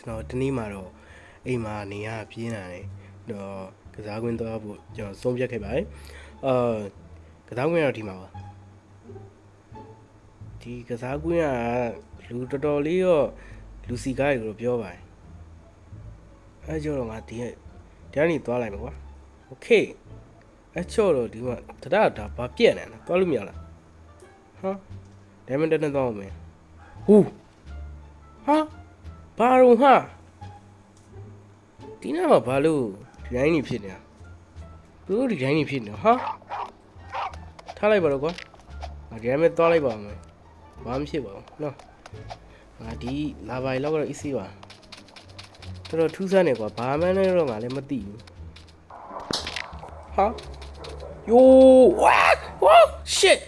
ကျွန်တော်ဒီနေ့မှာတော့အိမ်မှာနေရပြင်းလာတယ်တော့ကစားကွင်းသွားဖို့ကျွန်တော်ဆုံးဖြတ်ခဲ့ပါတယ်အာကစားကွင်းကတော့ဒီမှာပါဒီကစားကွင်းကလူတော်တော်လေးတော့လူစီကားတွေလို့ပြောပါတယ်အဲကြောင့်တော့ငါဒီကဒီကနေသွားလိုက်မယ်ကွာโอเคအဲချော့တော့ဒီမှာတရတာဘာပြက်နေလဲသွားလို့မရလားဟာဒါမှမဟုတ်တက်နေသွားအောင်မယ်ဟူဟာ ဘာတော့ဟာဒီနားမှာဘာလို့ဒီတိုင်းနေဖြစ်နေတာသူတို့ဒီတိုင်းနေဖြစ်နေတာဟာထားလိုက်ပါတော့ကွာငါဒီတိုင်းပဲသွားလိုက်ပါမယ်ဘာမှဖြစ်ပါဘူးနော်ငါဒီလာပါရီလောက်ကတော့ easy ပါတော်တော်ထူးဆန်းနေကွာဘာမှန်းလည်းတော့ငါလည်းမသိဘူးဟာယိုးဝါဝါ shit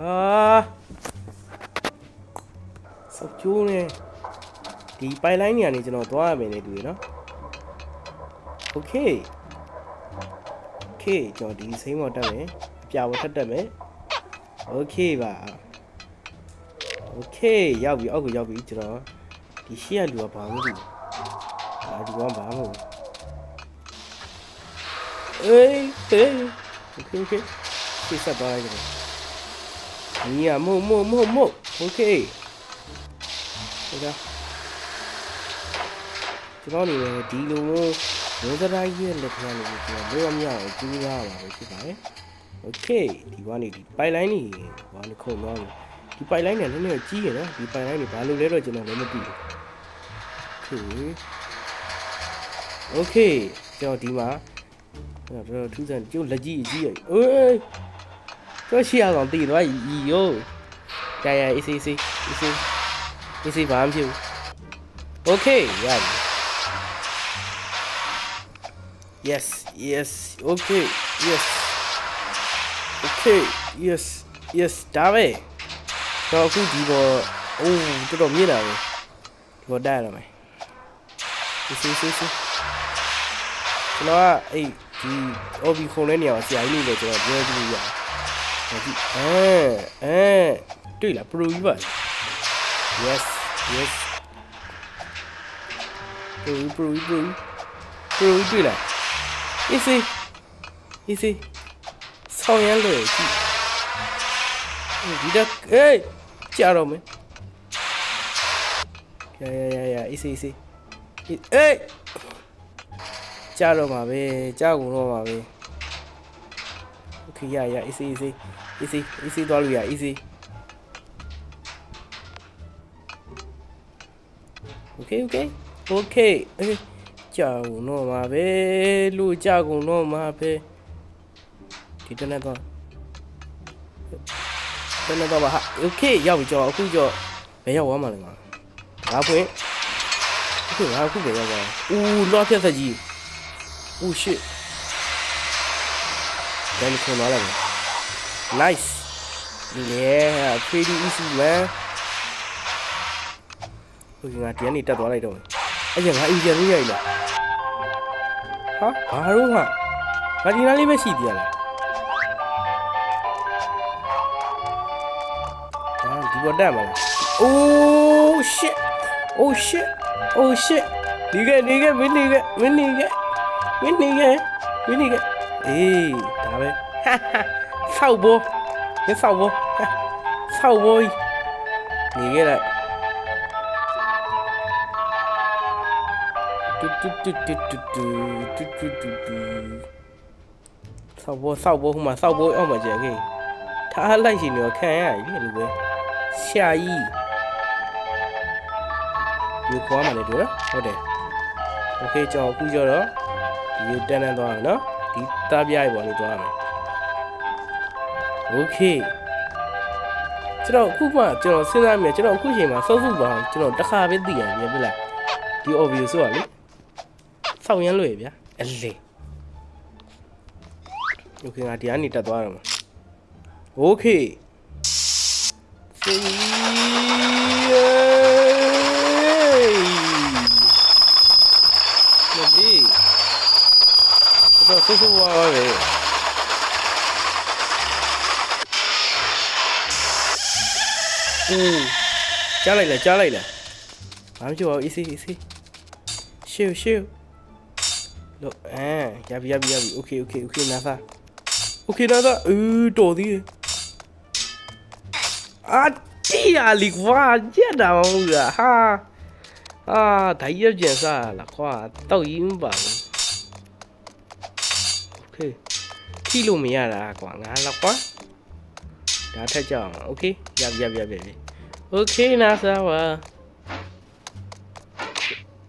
အာစောက်ကျိုးနေ ဒီ pipeline နေရာနေကျွန်တော်သွားရမယ်နေတူရနော် okay okay ကျွန်တော်ဒီစိမ်းပေါ်တက်မယ်အပြာပေါ်ထပ်တက်မယ် okay ပါ okay ရောက်ပြီအောက်ကိုရောက်ပြီကျွန်တော်ဒီရှေ့ကလူကဘာမှမသိဘူးအဲဒီကောင်ဘာမှမဟုတ်ဘူးအေးဟေး okay okay ဒီစပ်သွားလိုက်တယ်ညီမမို့မို့မို့မို့ okay ဟုတ်ကဲ့ ကျွန်တော်နေနေဒီလိုမျိုးရောစရိုင်းရဲ့လက်ခံနေပြီးကျွန်တော်လောမရအောင်ကျူးရပါပဲဖြစ်ပါတယ်โอเคဒီကနေဒီပိုင်လိုင်းနေဘာလို့ခုံသွားလဲဒီပိုင်လိုင်းနဲ့နည်းနည်းကြီးရနော်ဒီပိုင်လိုင်းနေဘာလို့လဲတော့ကျွန်တော်လည်းမသိဘူးโอเคကျွန်တော်ဒီမှာကျွန်တော်တို့ထူးဆန်းကျုပ်လက်ကြီးကြီးရအေးတော့ရှိအောင်တည်သွားရီယိုကြာရအေးစေးစေးအေးစေးအေးစေးဘာမှမဖြစ်ဘူးโอเคရပြီ Yes, yes, okay, yes. Okay, yes, yes, ဒါပဲတော့အခုဒီပေါ်အိုးတော်တော်မြင့်လာပြီဒီပေါ်တက်ရတော့မယ်စီစီစီစီကျွန်တော်ကအဲ့ဒီ OB ခုံတဲ့နေရာမှာဆရာကြီးနေလို့ကျွန်တော်ပြောကြည့်လို့ရတယ်ဟောဒီအဲအဲတွေ့လား pro ကြီးပါ yes yes pro pro pro pro တွေ့လား အေးစေးအေးစေးဆောင်ရမ်းလို့ကြည့်ဒီတော့အေးကြာတော့မယ်ရရရရအေးစေးစေးအေးကြာတော့မှာပဲကြာကုန်တော့မှာပဲโอเคရရအေးစေးစေးအေးစေးအေးစေးသွားလို့ရအေးစေးโอเคโอเคโอเคโอเค ကြာကုန်တော့မှာပဲလို့ကြာကုန်တော့မှာပဲဒီတနေ့တော့တနေ့တော့ပါဟာโอเคရောက်ပြီကြောအခုကြောဘယ်ရောက်သွားမှာလဲငါငါဖွင့်အခုငါအခုဘယ်ရောက်သွားဦးလော့ဖြတ်သက်ကြီး Oh shit ဒါနဲ့ခွန်လာလိုက် nice yeah pretty easy man โอเคငါဒီကနေတက်သွားလိုက်တော့ အဲ့ကျငါအီဂျင်လေးရိုက်လာဟာဘာလို့ဟာငါဒီနားလေးပဲရှိသေးရလားဟာဒီပေါ်တက်မှာလား oh shit oh shit oh shit ဒီကဒီကမင်းဒီကမင်းဒီကမင်းဒီကမင်းဒီကအေးဒါပဲဟာဟာဆောက်ဘောရဆောက်ဘောဆောက်ဘောနေခဲ့လိုက် တူတူတူတူတူတူတူတူတူတူဆောက်ဘောဆောက်ဘောဟိုမှာဆောက်ဘောအောက်မှာကျန်ခဲ့ထားလိုက်ရှင်တော့ခံရပြီလူပဲရှာကြီးဒီခွားမှလည်းတွေ့ဟုတ်တယ်โอเคကြောင်အခုကြောတော့ဒီတန်းတန်းသွားမယ်နော်ဒီတားပြရပေါ်နေသွားမယ်โอเคကျွန်တော်အခုမှကျွန်တော်စဉ်းစားမိတယ်ကျွန်တော်အခုချိန်မှာစောစုပါအောင်ကျွန်တော်တစ်ခါပဲသိရတယ်ပြပြလိုက်ဒီ obvious ဆိုတာလေ စောက်ရမ်းလွယ်ဗျာအလေโอเคငါဒီကနေတက်သွားတော့မှာโอเคစီယေမဒီတော့ဆူဆူဝါပဲဦးကြားလိုက်လားကြားလိုက်လားဘာမှမဖြစ်ပါဘူး easy easy ရှေ့ရှေ့ Đâu? eh, Gavi, Gavi, Gavi. Ok, ok, ok, Nava. Ok, Nava. Ừ, trổ đi. À, chia à, lịch hoa, chết nào rồi ha. À, thấy yêu chuyện sao là khoa tao yên bằng. Ok. Khi lùm mía à là quả ngã là quá. Đã thấy chọn. Ok, Gavi, Gavi, Gavi. Ok, Nava.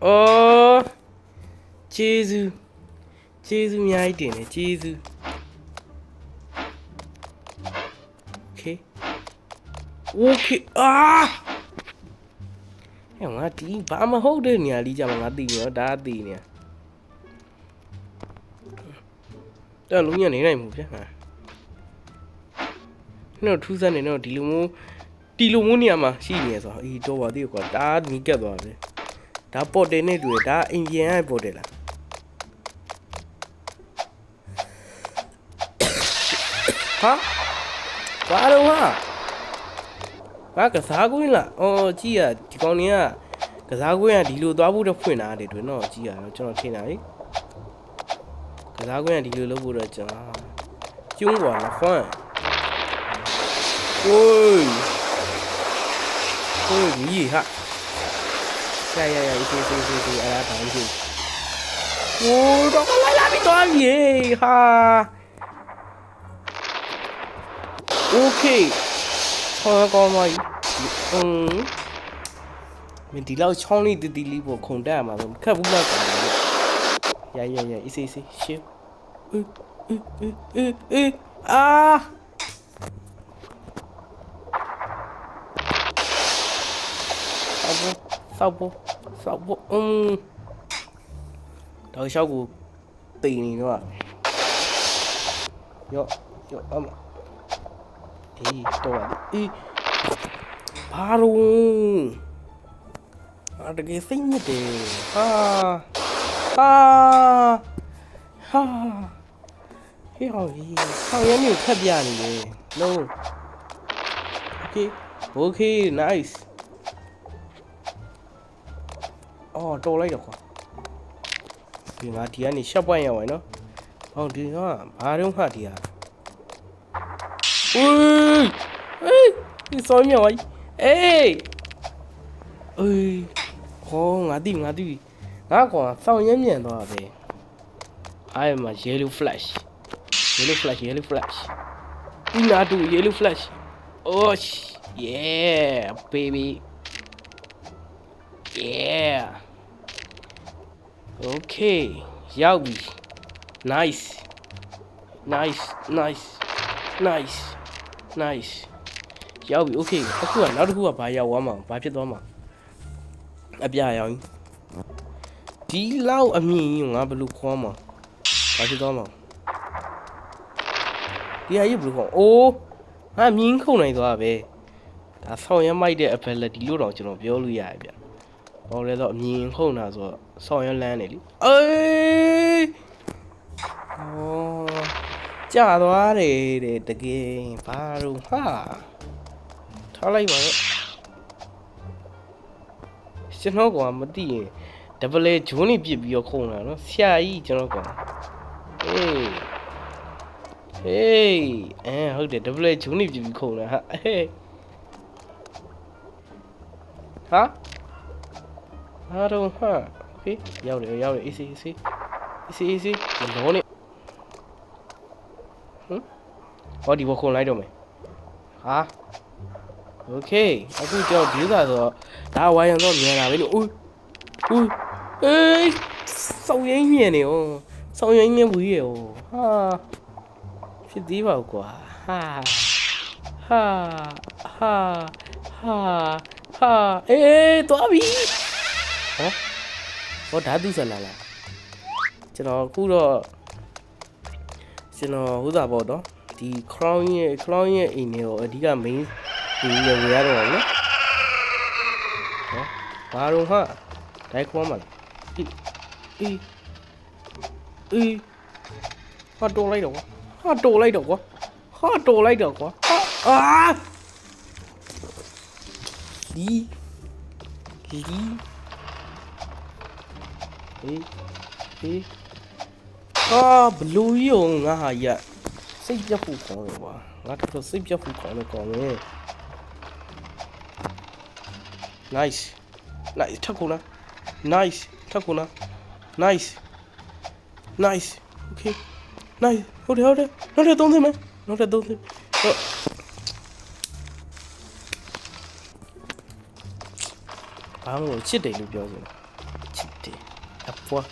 Ờ... ကျေးဇူးကျေးဇူးအများကြီးတင်တယ်ကျေးဇူး Okay Okay အာဟဲ့ငါဒီဘာမဟုတ်တဲ့နေရာလေးကြမှာငါသိနေတော့ဒါသိနေရတော်လုံးညနေနိုင်မှုဗျာနှုတ်ထူးစမ်းနေတော့ဒီလိုမျိုးဒီလိုမျိုးနေရာမှာရှိနေရဆိုတော့အေးတော့ပါသေးကွာဒါနီးကက်သွားတယ်ဒါပေါ်တယ်နဲ့တွေ့ဒါအင်ဂျင်ကပေါ်တယ်လား ဟာဘာတော့ဟာဘာကစားကွင်းလားအော်ကြည့်ရဒီကောင်နေကကစားကွင်းကဒီလိုသွားဖို့တော့ဖွင့်လာတယ်တွင်တော့ကြည့်ရတော့ကျွန်တော်ထင်တာလေကစားကွင်းကဒီလိုလုပ်ဖို့တော့ကျွန်တော်ကျုံးပါလားဖွင့်โอ้ยโอ้ยนี่ฮะใช่ๆๆอีซีซีๆอะไรแบบนี้โอ้ดอกไล่ล่ะพี่ตัวนี่ฮะ okay ဟောကောင်းပါပြီဟွန်းမင်းဒီလောက်ချောင်းလေးတီတီလေးပေါ့ခုန်တက်ရမှာပဲခက်ဘူးလားကောင်းတယ်ရရရအေးစေးစေးရှင်းအေးအေးအေးအေးအာဆောက်ဖို့ဆောက်ဖို့อืมတော့ရှောက်ကိုတိန်နေတော့ရော့ရော့အမ အေးတော့အေးဘာလို့အတကယ်စိတ်ညစ်တယ်ဟာဟာဟာဟေးဟော်ကြီးဆောင်းရမ်းမျိုးခက်ပြနေတယ် no okay okay nice အော်တော်လိုက်တော့ကွာဒီငါဒီကနေရှက်ပွိုင်းရောက်ဝင်နော်ဟောဒီကဘာတုံးခဒီဟာ ဦးအေးဒီစောင်းမြောက်အေးအေးဟောငါတိငါတိငါကွာစောင်းရမ်းမြန်သွားပဲအဲ့မှာ yellow flash yellow flash yellow flash ဒီနာတူ yellow flash oh yeah baby yeah okay ရောက်ပြီ nice nice nice nice nice ရောက်ပြီ okay အခုကနောက်တစ်ခုကဘာရောက်သွားမှာဘာဖြစ်သွားမှာအပြရောက်ရင်ဒီလောက်အမြင့်ကြီးကိုငါဘယ်လိုခေါ်မှာဘာဖြစ်သွားမှာဒီဟာကြီးဘယ်လိုခေါ်အိုးငါမြင်းခုန်နိုင်သွားပဲဒါဆောင်းရမ်းမိုက်တဲ့ ability လို့တော့ကျွန်တော်ပြောလို့ရတယ်ဗျဟောလဲတော့အမြင်ခုန်တာဆိုတော့ဆောင်းရမ်းလန်းနေလीအေးဟော ကြာသွားတယ်တဲ့တကယ်ဘာလို့ဟာထားလိုက်ပါတော့ကျွန်တော်ကမသိရင်ဒဗလေဂျွန်းနေပြစ်ပြီးတော့ခုံလာနော်ဆရာကြီးကျွန်တော်ကအေးဟေးအဲဟုတ်တယ်ဒဗလေဂျွန်းနေပြစ်ပြီးခုံလာဟာဟေးဟာဟာတော့ဟာဟေးရောက်တယ်ရောက်တယ်အေးစီအေးစီအေးစီအေးစီလောနေ ဟောဒီဘခုန်လိုက်တော့မယ်ဟာโอเคအခုကြောက်ဒီဥစ္စာဆိုတော့ဒါဝိုင်းရတော့မြန်လာပြီလို့ဦးဦးအေးစောင်းရင်မြင်နေ哦စောင်းရင်မြင်ဘူးရေ哦ဟာဖြစ်သေးပါကွာဟာဟာဟာဟာဟာအေးသွားပြီဟောဟောဓာတုဆက်လာလားကျွန်တော်အခုတော့ကျွန်တော်ဥစားပေါ့တော့ ဒီ crown ရဲ့ crown ရဲ့အိမ်တွေကိုအဓိက main ဒီရဝရတော့နော်ဟောဘာတော့ဟာဒိုက်ခွမ်းမလားအေးအေးအေးဟာတော်လိုက်တော့ကွာဟာတော်လိုက်တော့ကွာဟာတော်လိုက်တော့ကွာဟာအာလီလီဟေးဟေးအာဘလူးကြီးကိုငါဟာရစိတ်ပြတ်ဖို့ခေါင်းတယ်ကွာ ငါတော်တော်စိတ်ပြတ်ဖို့ခေါင်းတယ်ကောင်းမယ် nice nice ထပ်ခုလား nice ထပ်ခုလား nice nice okay nice ဟုတ်တယ်ဟုတ်တယ်နောက်ထပ်သုံးသိမယ်နောက်ထပ်သုံးသိဟုတ်ဘာမှမချစ်တယ်လို့ပြောစင်ချစ်တယ်အပွား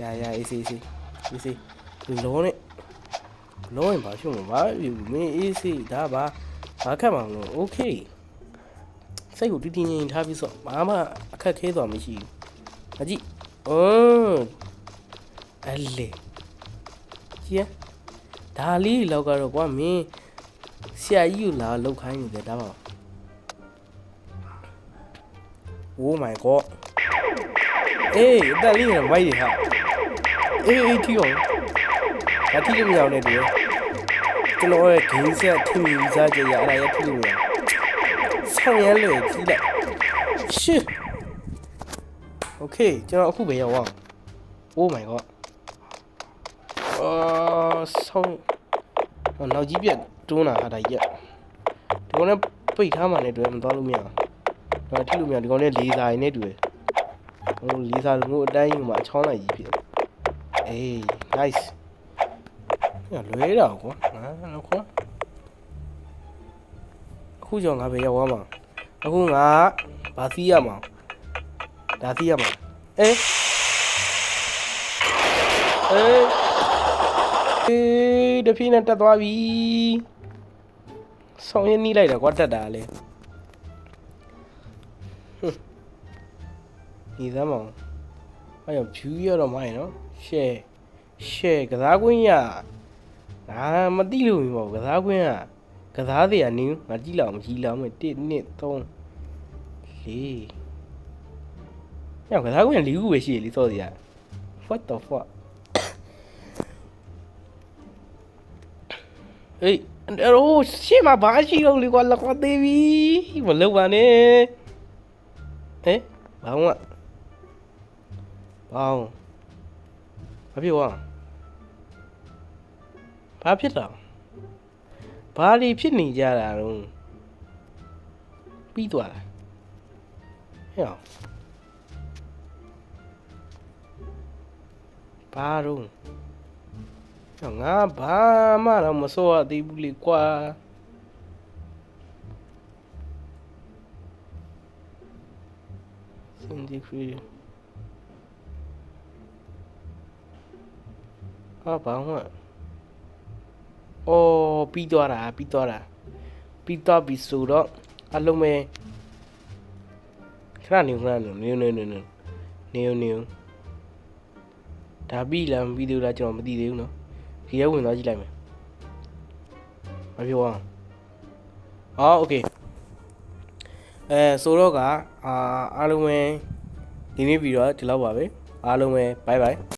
ရာရာအေးစီစီ အေးစီလုံးနဲ့လုံးရင်ဘာဖြစ်မှာဘာဖြစ်မင်းအေးစီဒါပါဘာခက်မှာမလို့ okay စိတ်ကိုတည်တည်ငြိမ်ထားပြီးဆိုဘာမှအခက်ခဲသွားမရှိဘူးအကြည့်အင်းအလေကြည့်ရဒါလေးလောက်ကတော့ကွာမင်းဆရာကြီးကိုလာလောက်ခိုင်းနေတယ်ဒါပါ Oh my god အေးအတက်လေးနဲ့မိုက်တယ်ဟာ အေးအေးထီအောင်ဒါထီလို့မရအောင်နဲ့တူရဲ့ကျွန်တော်ရဲ့ game set ထီမီစားကြရအဲ့ဒါရဲ့ထီလို့မရဆောင်ရလေကြီးလိုက်ရှစ် Okay ကျွန်တော်အခုပဲရောက်အောင် Oh my god အာဆောင်နောက်ကြီးပြတ်တွန်းလာဟာဒါကြီးဒီကောင်နဲ့ပိတ်ထားမှလည်းတွေ့မသွားလို့မရအောင်တော့ထိလို့မရဒီကောင်နဲ့လေးစားရင်းနဲ့တွေ့ဟိုလေးစားလို့အတိုင်းမှာချောင်းလိုက်ကြီးဖြစ် အေး nice ညလွဲတာကွာငါတော့ကွာအခုကြောင့်ငါပဲရောက်သွားမှာအခုငါဘာစီးရမှာဒါစီးရမှာအေးအေးအေးတဖြည်းနဲ့တက်သွားပြီဆောင်းရင်းနီးလိုက်တာကွာတက်တာလေဒီသမ်းမောင်အဲ့ရော view ရတော့မိုင်းနော် share share ကစားကွင်းရငါမသိလို့မပေါ့ကစားကွင်းကကစားစရာနင်းငါကြည့်လောက်မကြည့်လောက်မယ်1 2 3 4ညကစားကွင်းက၄ခုပဲရှိရလေစောစရာ what the fuck အေးအဲ့တော့ရှေ့မှာဘာရှိလို့လေကွာလက်ကွာသေးပြီမလုပ်ပါနဲ့ဟဲ့ဘာမှဘာအောင် ဘာဖြစ်သွားဘာဖြစ်တာဘာတွေဖြစ်နေကြတာတော့ပြီးသွားတာဟဲ့အောင်ဘာတော့ငါဘာမှတော့မစိုးရသေးဘူးလေကွာစင်ဒီခရီ ဟာဘာမှအော်ပြီးသွားတာပြီးသွားတာပြီးသွားပြီဆိုတော့အလုံးမဲခဏနေခဏနေနေနေနေနေနေနေဒါပြီးလားမပြီးသေးဘူးလားကျွန်တော်မသိသေးဘူးနော် ခီးရဲဝင်သွားကြည့်လိုက်မယ်မပြောအောင်အော်โอเคအဲဆိုတော့ကအာအားလုံးပဲဒီနေ့ပြီးတော့ဒီလောက်ပါပဲအားလုံးပဲ bye bye